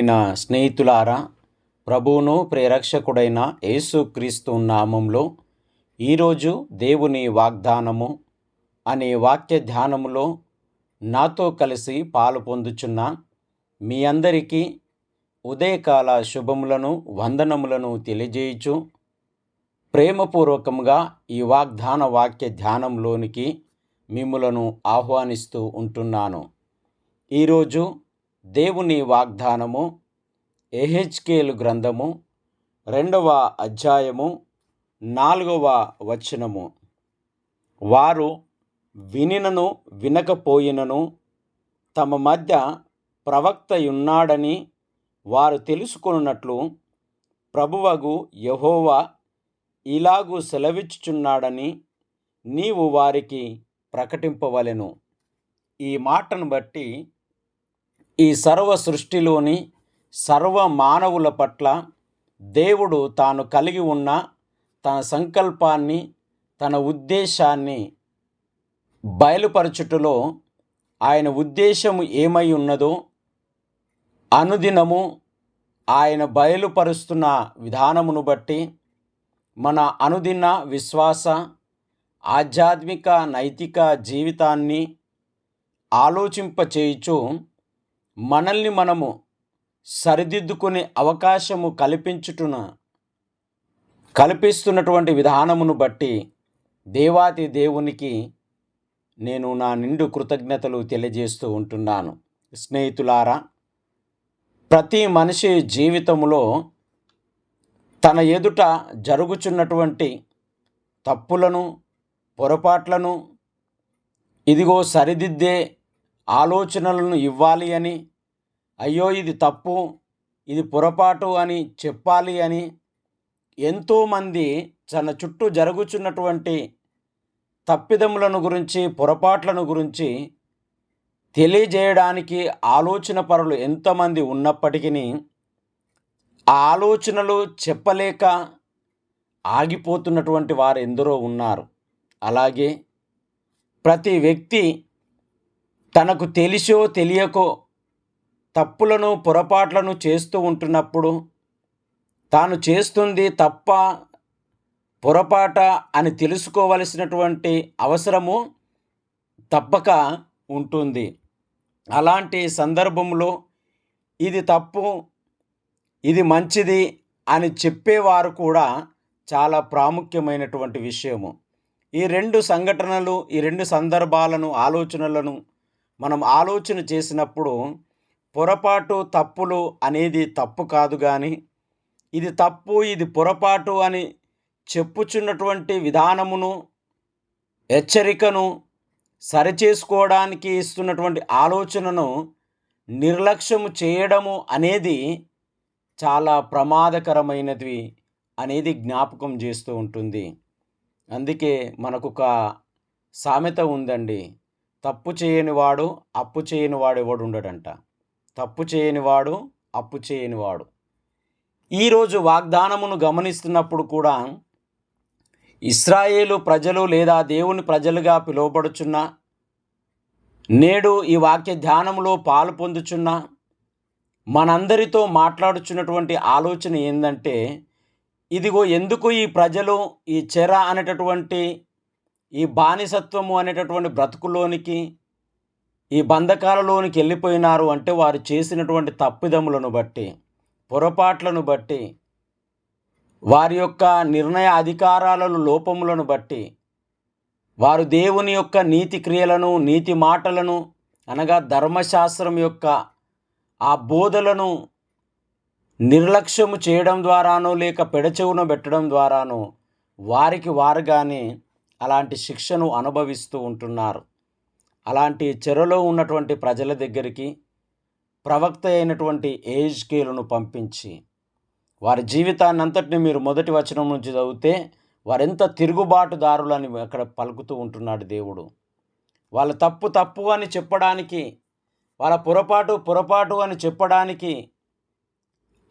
ప్రియమైన స్నేహితులారా ప్రభువును ప్రేరక్షకుడైన యేసుక్రీస్తు నామంలో ఈరోజు దేవుని వాగ్దానము అనే వాక్య ధ్యానములో నాతో కలిసి పాలు పొందుచున్న మీ అందరికీ ఉదయకాల శుభములను వందనములను తెలియజేయుచు ప్రేమపూర్వకంగా ఈ వాగ్దాన వాక్య ధ్యానంలోనికి మిమ్ములను ఆహ్వానిస్తూ ఉంటున్నాను. ఈరోజు దేవుని వాగ్దానము ఎహెచ్కేలు గ్రంథము రెండవ అధ్యాయము నాలుగవ వచనము. వారు వినినను వినకపోయినను తమ మధ్య ప్రవక్తయున్నాడని వారు తెలుసుకున్నట్లు ప్రభువగు యహోవా ఇలాగూ సెలవిచ్చుచున్నాడని నీవు వారికి ప్రకటింపవలెను. ఈ మాటను బట్టి ఈ సర్వ సృష్టిలోని సర్వ మానవుల పట్ల దేవుడు తాను కలిగి ఉన్న తన సంకల్పాన్ని తన ఉద్దేశాన్ని బయలుపరచుటలో ఆయన ఉద్దేశము ఏమై ఉన్నదో అనుదినము ఆయన బయలుపరుస్తున్న విధానమును బట్టి మన అనుదిన విశ్వాస ఆధ్యాత్మిక నైతిక జీవితాన్ని ఆలోచింపచేయుచు మనల్ని మనము సరిదిద్దుకునే అవకాశము కల్పించుటున కల్పిస్తున్నటువంటి విధానమును బట్టి దేవాతి దేవునికి నేను నా నిండు కృతజ్ఞతలు తెలియజేస్తూ ఉంటున్నాను. స్నేహితులారా ప్రతి మనిషి జీవితంలో తన ఎదుట జరుగుచున్నటువంటి తప్పులను పొరపాట్లను ఇదిగో సరిదిద్దే ఆలోచనలను ఇవ్వాలి అని అయ్యో ఇది తప్పు ఇది పొరపాటు అని చెప్పాలి అని ఎంతోమంది తన చుట్టూ జరుగుచున్నటువంటి తప్పిదములను గురించి పొరపాట్లను గురించి తెలియజేయడానికి ఆలోచన పరులు ఎంతమంది ఉన్నప్పటికీ ఆ ఆలోచనలు చెప్పలేక ఆగిపోతున్నటువంటి వారు ఎందరో ఉన్నారు. అలాగే ప్రతి వ్యక్తి తనకు తెలిసో తెలియకో తప్పులను పొరపాట్లను చేస్తూ ఉంటున్నప్పుడు తాను చేస్తుంది తప్ప పొరపాట అని తెలుసుకోవలసినటువంటి అవసరము తప్పక ఉంటుంది. అలాంటి సందర్భంలో ఇది తప్పు ఇది మంచిది అని చెప్పేవారు కూడా చాలా ప్రాముఖ్యమైనటువంటి విషయము. ఈ రెండు సంఘటనలు ఈ రెండు సందర్భాలను ఆలోచనలను మనం ఆలోచన చేసినప్పుడు పొరపాటు తప్పులు అనేది తప్పు కాదు కానీ ఇది తప్పు ఇది పొరపాటు అని చెప్పుచున్నటువంటి విధానమును హెచ్చరికను సరిచేసుకోవడానికి ఇస్తున్నటువంటి ఆలోచనను నిర్లక్ష్యము చేయడము అనేది చాలా ప్రమాదకరమైనది అనేది జ్ఞాపకం చేస్తూ ఉంటుంది. అందుకే మనకు ఒక సామెత ఉందండి. తప్పు చేయని వాడు అప్పు చేయని వాడు ఎవడు ఉండడంట. తప్పు చేయనివాడు అప్పు చేయనివాడు ఈరోజు వాగ్దానమును గమనిస్తున్నప్పుడు కూడా ఇస్రాయేలు ప్రజలు లేదా దేవుని ప్రజలుగా పిలువబడుచున్న నేడు ఈ వాక్య ధ్యానంలో పాలు పొందుచున్న మనందరితో మాట్లాడుచున్నటువంటి ఆలోచన ఏంటంటే ఇదిగో ఎందుకు ఈ ప్రజలు ఈ చెర అనేటటువంటి ఈ బానిసత్వము అనేటటువంటి బ్రతుకులోనికి ఈ బంధకాలలోనికి వెళ్ళిపోయినారు అంటే వారు చేసినటువంటి తప్పిదములను బట్టి పొరపాట్లను బట్టి వారి యొక్క నిర్ణయ అధికారాలను లోపములను బట్టి వారు దేవుని యొక్క నీతి క్రియలను నీతి మాటలను అనగా ధర్మశాస్త్రం యొక్క ఆ బోధలను నిర్లక్ష్యము చేయడం ద్వారానో లేక పెడచెవున పెట్టడం ద్వారానో వారికి వారుగానే అలాంటి శిక్షను అనుభవిస్తూ ఉంటున్నారు. అలాంటి చెరలో ఉన్నటువంటి ప్రజల దగ్గరికి ప్రవక్త అయినటువంటి ఏజ్కేలను పంపించి వారి జీవితాన్ని అంతటిని మీరు మొదటి వచనం నుంచి చదివితే వారెంత తిరుగుబాటుదారులని అక్కడ పలుకుతూ ఉంటున్నాడు దేవుడు. వాళ్ళ తప్పు తప్పు అని చెప్పడానికి వాళ్ళ పొరపాటు పొరపాటు అని చెప్పడానికి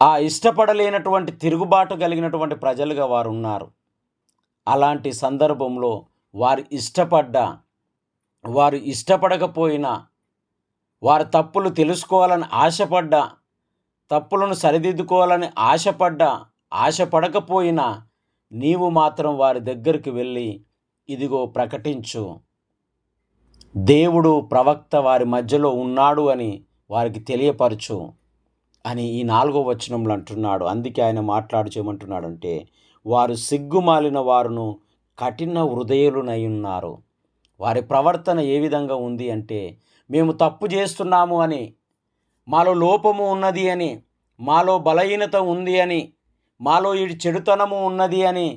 ఆ ఇష్టపడలేనటువంటి తిరుగుబాటు కలిగినటువంటి ప్రజలుగా వారు ఉన్నారు. అలాంటి సందర్భంలో వారు ఇష్టపడ్డ వారు ఇష్టపడకపోయినా వారి తప్పులు తెలుసుకోవాలని ఆశపడ్డ తప్పులను సరిదిద్దుకోవాలని ఆశపడ్డా ఆశపడకపోయినా నీవు మాత్రం వారి దగ్గరికి వెళ్ళి ఇదిగో ప్రకటించు. దేవుడు ప్రవక్త వారి మధ్యలో ఉన్నాడు అని వారికి తెలియపరచు అని ఈ నాలుగో వచనంలో అంటున్నాడు. అందుకే ఆయన మాట్లాడుచేయమంటున్నాడంటే వారు సిగ్గుమాలిన వారును కఠిన హృదయులునై ఉన్నారు. వారి ప్రవర్తన ఏ విధంగా ఉంది అంటే మేము తప్పు చేస్తున్నాము అని మాలో లోపము ఉన్నది అని మాలో బలహీనత ఉంది అని మాలో ఈ చెడుతనము ఉన్నది అని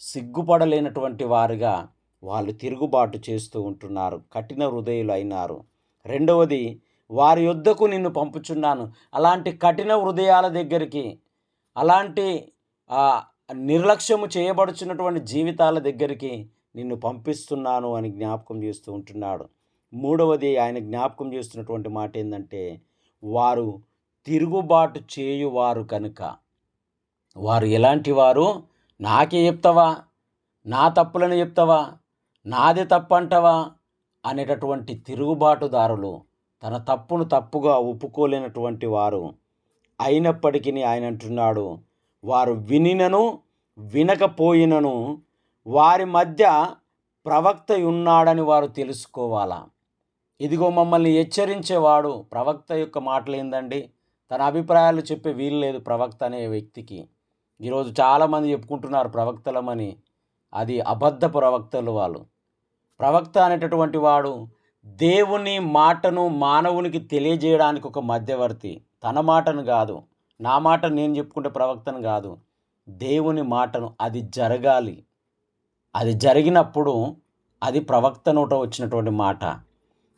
సిగ్గుపడలేనటువంటి వారుగా వాళ్ళు తిరుగుబాటు చేస్తూ ఉంటున్నారు కఠిన హృదయులు అయినారు రెండవది వారి యొద్దకు నిన్ను పంపుచున్నాను. అలాంటి కఠిన హృదయాల దగ్గరికి అలాంటి నిర్లక్ష్యము చేయబడుచున్నటువంటి జీవితాల దగ్గరికి నిన్ను పంపిస్తున్నాను అని జ్ఞాపకం చేస్తూ ఉంటున్నాడు. మూడవది ఆయన జ్ఞాపకం చేస్తున్నటువంటి మాట ఏంటంటే వారు తిరుగుబాటు చేయువారు కనుక. వారు ఎలాంటి వారు? నాకే చెప్తావా? నా తప్పులను చెప్తావా? నాదే తప్పు అంటావా అనేటటువంటి తిరుగుబాటుదారులు తన తప్పును తప్పుగా ఒప్పుకోలేనటువంటి వారు అయినప్పటికీ ఆయన అంటున్నాడు వారు వినినను వినకపోయినను వారి మధ్య ప్రవక్త ఉన్నాడని వారు తెలుసుకోవాలా? ఇదిగో మమ్మల్ని హెచ్చరించేవాడు ప్రవక్త యొక్క మాటలు ఏందండి? తన అభిప్రాయాలు చెప్పే వీలు లేదు ప్రవక్త అనే వ్యక్తికి. ఈరోజు చాలామంది చెప్పుకుంటున్నారు ప్రవక్తలమని. అది అబద్ధ ప్రవక్తలు వాళ్ళు. ప్రవక్త అనేటటువంటి వాడు దేవుని మాటను మానవునికి తెలియజేయడానికి ఒక మధ్యవర్తి. తన మాటను కాదు. నా మాట నేను చెప్పుకుంటే ప్రవక్తను కాదు. దేవుని మాటను అది జరగాలి. అది జరిగినప్పుడు అది ప్రవక్త నోట వచ్చినటువంటి మాట.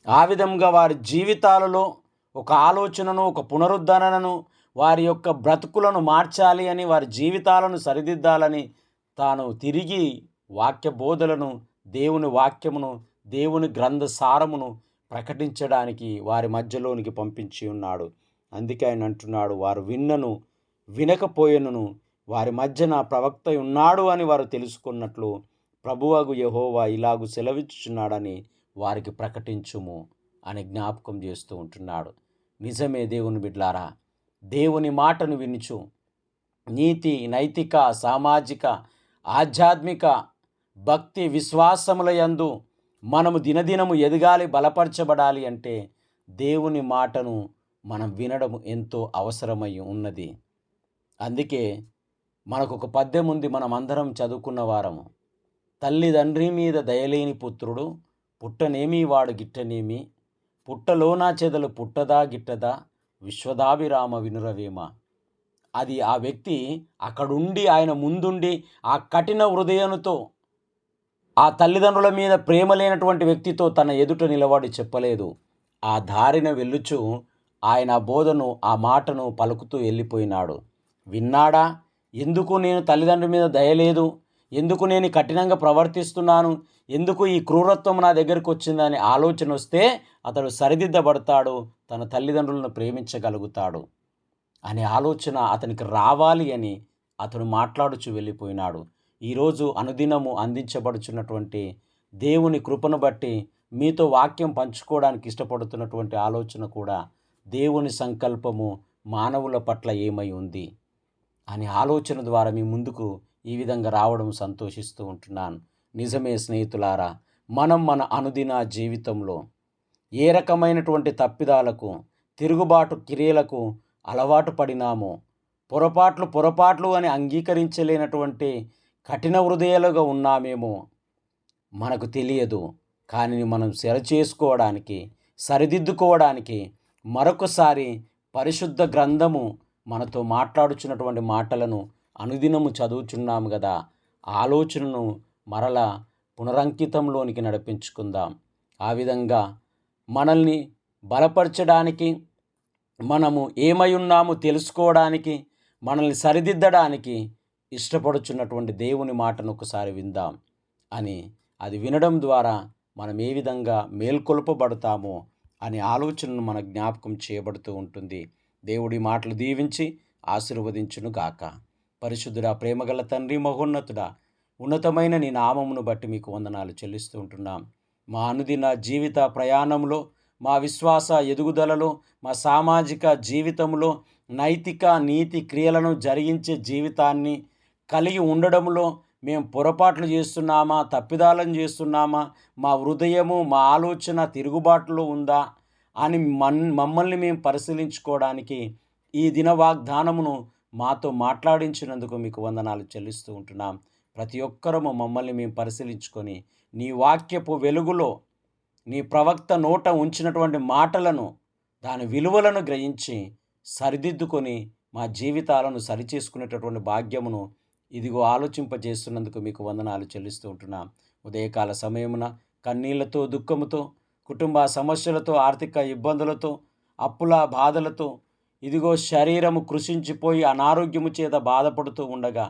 ఆ విధంగా వారి జీవితాలలో ఒక ఆలోచనను ఒక పునరుద్ధరణను వారి యొక్క బ్రతుకులను మార్చాలి అని వారి జీవితాలను సరిదిద్దాలని తాను తిరిగి వాక్య బోధలను దేవుని వాక్యమును దేవుని గ్రంథ సారమును ప్రకటించడానికి వారి మధ్యలోనికి పంపించి ఉన్నాడు. అందుకే ఆయన అంటున్నాడు వారు విన్నను వినకపోయినను వారి మధ్య నా ప్రవక్త ఉన్నాడు అని వారు తెలుసుకున్నట్లు ప్రభువగు యహోవా ఇలాగు సెలవిచ్చుచున్నాడని వారికి ప్రకటించుము అని జ్ఞాపకం చేస్తూ ఉంటున్నాడు. నిజమే దేవుని బిడ్లారా దేవుని మాటను వినుచు. నీతి నైతిక సామాజిక ఆధ్యాత్మిక భక్తి విశ్వాసముల యందు మనము దినదినము ఎదగాలి బలపరచబడాలి అంటే దేవుని మాటను మనం వినడం ఎంతో అవసరమై ఉన్నది. అందుకే మనకు ఒక పద్యం ఉంది మనం అందరం చదువుకున్న వారము. తల్లిదండ్రి మీద దయలేని పుత్రుడు పుట్టనేమి వాడు గిట్టనేమి? పుట్టలోనా చెదలు పుట్టదా గిట్టదా? విశ్వదాభిరామ వినురవేమ. అది ఆ వ్యక్తి అక్కడుండి ఆయన ముందుండి ఆ కఠిన హృదయంతో ఆ తల్లిదండ్రుల మీద ప్రేమ లేనటువంటి వ్యక్తితో తన ఎదుట నిలబడి చెప్పలేదు. ఆ దారిన వెళ్ళుచు ఆయన బోధను ఆ మాటను పలుకుతూ వెళ్ళిపోయినాడు. విన్నాడా? ఎందుకు నేను తల్లిదండ్రుల మీద దయలేదు? ఎందుకు నేను కఠినంగా ప్రవర్తిస్తున్నాను? ఎందుకు ఈ క్రూరత్వం నా దగ్గరికి వచ్చిందని ఆలోచన వస్తే అతడు సరిదిద్దబడతాడు తన తల్లిదండ్రులను ప్రేమించగలుగుతాడు అనే ఆలోచన అతనికి రావాలి అని అతడు మాట్లాడుచు వెళ్ళిపోయినాడు. ఈరోజు అనుదినము అందించబడుచున్నటువంటి దేవుని కృపను బట్టి మీతో వాక్యం పంచుకోవడానికి ఇష్టపడుతున్నటువంటి ఆలోచన కూడా దేవుని సంకల్పము మానవుల పట్ల ఏమై ఉంది అనే ఆలోచన ద్వారా మీ ముందుకు ఈ విధంగా రావడం సంతోషిస్తూ ఉంటున్నాను. నిజమే స్నేహితులారా మనం మన అనుదిన జీవితంలో ఏ రకమైనటువంటి తప్పిదాలకు తిరుగుబాటు క్రియలకు అలవాటు పడినామో పొరపాట్లు పొరపాట్లు అని అంగీకరించలేనటువంటి కఠిన హృదయాలుగా ఉన్నామేమో మనకు తెలియదు. కానీ మనం సరిచేసుకోవడానికి సరిదిద్దుకోవడానికి మరొకసారి పరిశుద్ధ గ్రంథము మనతో మాట్లాడుచున్నటువంటి మాటలను అనుదినము చదువుచున్నాము కదా ఆలోచనను మరల పునరంకితంలోనికి నడిపించుకుందాం. ఆ విధంగా మనల్ని బలపరచడానికి మనము ఏమై ఉన్నామో తెలుసుకోవడానికి మనల్ని సరిదిద్దడానికి ఇష్టపడుచున్నటువంటి దేవుని మాటను ఒకసారి విందాం అని అది వినడం ద్వారా మనం ఏ విధంగా మేల్కొల్పబడతామో అనే ఆలోచనను మన జ్ఞాపకం చేయబడుతూ ఉంటుంది. దేవుడి మాటలు దీవించి ఆశీర్వదించును గాక పరిశుద్ధుడా ప్రేమగల తండ్రి మహోన్నతుడా ఉన్నతమైన నీ నామమును బట్టి మీకు వందనాలు చెల్లిస్తూ ఉంటున్నాం. మా అనుదిన జీవిత ప్రయాణంలో మా విశ్వాస ఎదుగుదలలో మా సామాజిక జీవితంలో నైతిక నీతి క్రియలను జరిగించే జీవితాన్ని కలిగి ఉండడంలో మేము పొరపాట్లు చేస్తున్నామా తప్పిదాలను చేస్తున్నామా మా హృదయము మా ఆలోచన తిరుగుబాటులో ఉందా అని మన్ మమ్మల్ని మేము పరిశీలించుకోవడానికి ఈ దిన వాగ్దానమును మాతో మాట్లాడించినందుకు మీకు వందనాలు చెల్లిస్తూ ఉంటున్నాం. ప్రతి ఒక్కరము మమ్మల్ని మేము పరిశీలించుకొని నీ వాక్యపు వెలుగులో నీ ప్రవక్త నోట ఉంచినటువంటి మాటలను దాని విలువలను గ్రహించి సరిదిద్దుకొని మా జీవితాలను సరిచేసుకునేటటువంటి భాగ్యమును ఇదిగో ఆలోచింపజేస్తున్నందుకు మీకు వందనాలు చెల్లిస్తూ ఉంటున్నాం. ఉదయకాల సమయమున కన్నీళ్ళతో దుఃఖముతో కుటుంబ సమస్యలతో ఆర్థిక ఇబ్బందులతో అప్పుల బాధలతో ఇదిగో శరీరము కృషించిపోయి అనారోగ్యము చేత బాధపడుతూ ఉండగా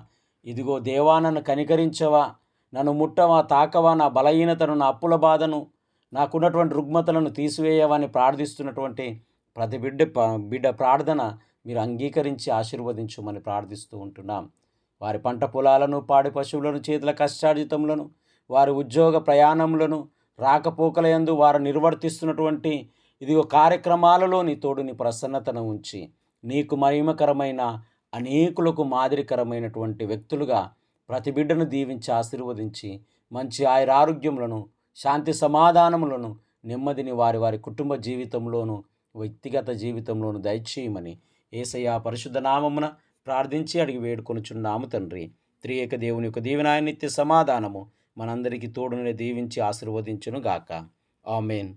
ఇదిగో దేవా నన్ను కనికరించవా నన్ను ముట్టవా తాకవా నా బలహీనతను నా అప్పుల బాధను నాకున్నటువంటి రుగ్మతలను తీసివేయవని ప్రార్థిస్తున్నటువంటి ప్రతి బిడ్డ ప- బిడ్డ ప్రార్థన మీరు అంగీకరించి ఆశీర్వదించమని ప్రార్థిస్తూ ఉంటున్నాం. వారి పంట పొలాలను పాడి పశువులను చేతుల కష్టార్జితములను వారి ఉద్యోగ ప్రయాణములను రాకపోకలయందు వారు నిర్వర్తిస్తున్నటువంటి ఇదిగో కార్యక్రమాలలో నీ తోడు నీ ప్రసన్నతను ఉంచి నీకు మహిమకరమైన అనేకులకు మాదిరికరమైనటువంటి వ్యక్తులుగా ప్రతి బిడ్డను దీవించి ఆశీర్వదించి మంచి ఆయురారోగ్యములను శాంతి సమాధానములను నెమ్మదిని వారి వారి కుటుంబ జీవితంలోను వ్యక్తిగత జీవితంలోను దయచేయమని ఏసయ్య పరిశుద్ధ నామమున ప్రార్థించి అడిగి వేడుకొనుచున్నాము తండ్రి. త్రియేక దేవుని యొక్క దీవెనాయ నిత్య సమాధానము మనందరికీ తోడునే దీవించి ఆశీర్వదించును గాక ఆమెన్.